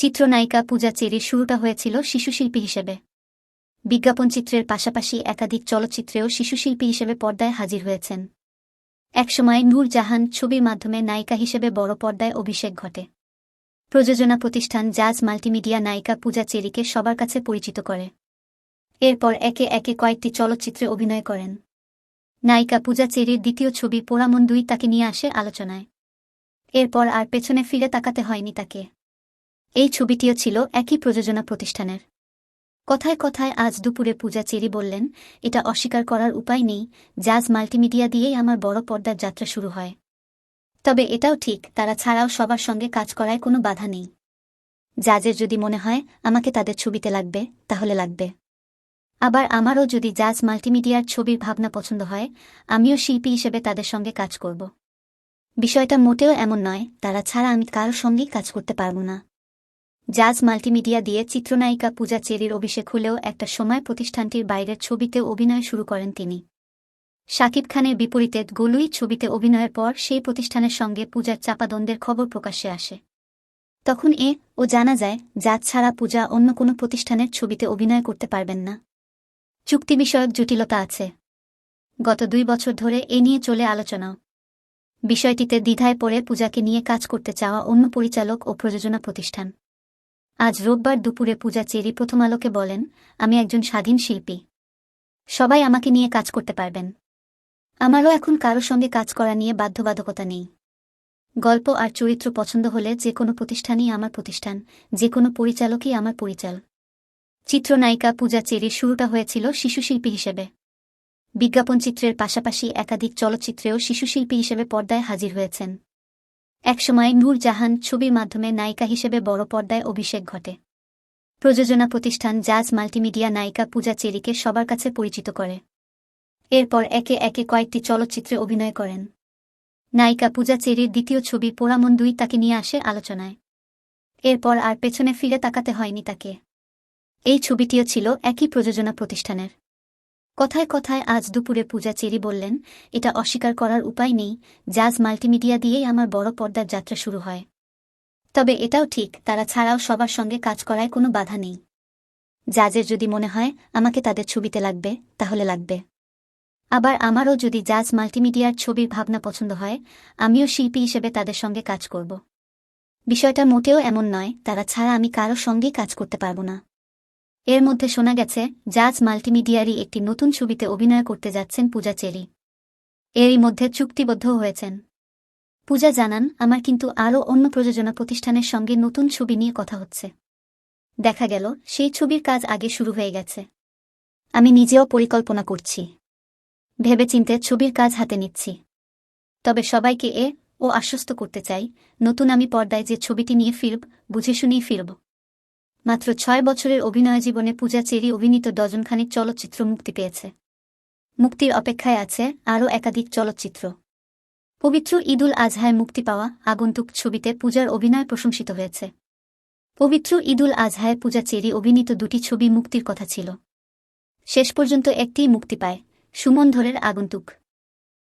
চিত্রনায়িকা পূজা চেরির শুরুটা হয়েছিল শিশুশিল্পী হিসেবে। বিজ্ঞাপন চিত্রের পাশাপাশি একাধিক চলচ্চিত্রেও শিশুশিল্পী হিসেবে পর্দায় হাজির হয়েছেন। একসময় নূর জাহান ছবির মাধ্যমে নায়িকা হিসেবে বড় পর্দায় অভিষেক ঘটে। প্রযোজনা প্রতিষ্ঠান জাজ মাল্টিমিডিয়া নায়িকা পূজা চেরিকে সবার কাছে পরিচিত করে। এরপর একে একে কয়েকটি চলচ্চিত্রে অভিনয় করেন। নায়িকা পূজা চেরির দ্বিতীয় ছবি পোড়ামন দুই তাকে নিয়ে আসে আলোচনায়। এরপর আর পেছনে ফিরে তাকাতে হয়নি তাকে। এই ছবিটিও ছিল একই প্রযোজনা প্রতিষ্ঠানের। কথায় কথায় আজ দুপুরে পূজা চেরি বললেন, এটা অস্বীকার করার উপায় নেই, জাজ মাল্টিমিডিয়া দিয়েই আমার বড় পর্দার যাত্রা শুরু হয়। তবে এটাও ঠিক, তারা ছাড়াও সবার সঙ্গে কাজ করায় কোনো বাধা নেই। জাজের যদি মনে হয়, আমাকে তাদের ছবিতে লাগবে, তাহলে লাগবে। আবার আমারও যদি জাজ মাল্টিমিডিয়ার ছবির ভাবনা পছন্দ হয়, আমিও শিল্পী হিসেবে তাদের সঙ্গে কাজ করব। বিষয়টা মোটেও এমন নয়, তারা ছাড়া আমি কারোর সঙ্গেই কাজ করতে পারব না। জাজ মাল্টিমিডিয়া দিয়ে চিত্রনায়িকা পূজা চেরির অভিষেক হলেও একটা সময় প্রতিষ্ঠানটির বাইরের ছবিতে অভিনয় শুরু করেন তিনি। শাকিব খানের বিপরীতে গোলুই ছবিতে অভিনয়ের পর সেই প্রতিষ্ঠানের সঙ্গে পূজার চাপাদ্বন্দ্বের খবর প্রকাশ্যে আসে। তখন এ, ও জানা যায়, জাজ ছাড়া পূজা অন্য কোনো প্রতিষ্ঠানের ছবিতে অভিনয় করতে পারবেন না। চুক্তি বিষয়ক জটিলতা আছে। গত দুই বছর ধরে এ নিয়ে চলে আলোচনা। বিষয়টিতে দ্বিধায় পড়ে পূজাকে নিয়ে কাজ করতে চাওয়া অন্য পরিচালক ও প্রযোজনা প্রতিষ্ঠান। আজ রোববার দুপুরে পূজা চেরি প্রথম আলোকে বলেন, আমি একজন স্বাধীন শিল্পী। সবাই আমাকে নিয়ে কাজ করতে পারবেন। আমারও এখন কারও সঙ্গে কাজ করা নিয়ে বাধ্যবাধকতা নেই। গল্প আর চরিত্র পছন্দ হলে যে কোনো প্রতিষ্ঠানই আমার প্রতিষ্ঠান, যে কোনো পরিচালকই আমার পরিচাল। চিত্রনায়িকা পূজা চেরির শুরুটা হয়েছিল শিশুশিল্পী হিসেবে। বিজ্ঞাপন চিত্রের পাশাপাশি একাধিক চলচ্চিত্রেও শিশুশিল্পী হিসেবে পর্দায় হাজির হয়েছেন। একসময় নূর জাহান ছবির মাধ্যমে নায়িকা হিসেবে বড় পর্দায় অভিষেক ঘটে। প্রযোজনা প্রতিষ্ঠান জাজ মাল্টিমিডিয়া নায়িকা পূজা চেরিকে সবার কাছে পরিচিত করে। এরপর একে একে কয়েকটি চলচ্চিত্রে অভিনয় করেন। নায়িকা পূজা চেরির দ্বিতীয় ছবি পোড়ামন দুই তাকে নিয়ে আসে আলোচনায়। এরপর আর পেছনে ফিরে তাকাতে হয়নি তাকে। এই ছবিটিও ছিল একই প্রযোজনা প্রতিষ্ঠানের। কথায় কথায় আজ দুপুরে পূজা চেরি বললেন, এটা অস্বীকার করার উপায় নেই, জাজ মাল্টিমিডিয়া দিয়েই আমার বড় পর্দার যাত্রা শুরু হয়। তবে এটাও ঠিক, তারা ছাড়াও সবার সঙ্গে কাজ করায় কোনো বাধা নেই। জাজের যদি মনে হয়, আমাকে তাদের ছবিতে লাগবে, তাহলে লাগবে। আবার আমারও যদি জাজ মাল্টিমিডিয়ার ছবির ভাবনা পছন্দ হয়, আমিও শিল্পী হিসেবে তাদের সঙ্গে কাজ করব। বিষয়টা মোটেও এমন নয়, তারা ছাড়া আমি কারোর সঙ্গেই কাজ করতে পারব না। এর মধ্যে শোনা গেছে, জাজ মাল্টিমিডিয়ারই একটি নতুন ছবিতে অভিনয় করতে যাচ্ছেন পূজা চেরি। এরই মধ্যে চুক্তিবদ্ধ হয়েছেন। পূজা জানান, আমার কিন্তু আরও অন্য প্রযোজনা প্রতিষ্ঠানের সঙ্গে নতুন ছবি নিয়ে কথা হচ্ছে। দেখা গেল, সেই ছবির কাজ আগে শুরু হয়ে গেছে। আমি নিজেও পরিকল্পনা করছি। ভেবেচিন্তে ছবির কাজ হাতে নিচ্ছি। তবে সবাইকে এ ও আশ্বস্ত করতে চাই, নতুন আমি পর্দায় যে ছবিটি নিয়ে ফিরব, বুঝে শুনেই ফিরব। মাত্র ছয় বছরের অভিনয় জীবনে পূজা চেরি অভিনীত ডজনখানিক চলচ্চিত্র মুক্তি পেয়েছে। মুক্তির অপেক্ষায় আছে আরও একাধিক চলচ্চিত্র। পবিত্র ঈদুল আজহায় মুক্তি পাওয়া আগন্তুক ছবিতে পূজার অভিনয় প্রশংসিত হয়েছে। পবিত্র ঈদুল আজহায় পূজা চেরি অভিনীত দুটি ছবি মুক্তির কথা ছিল। শেষ পর্যন্ত একটিই মুক্তি পায়, সুমন ধরের আগন্তুক।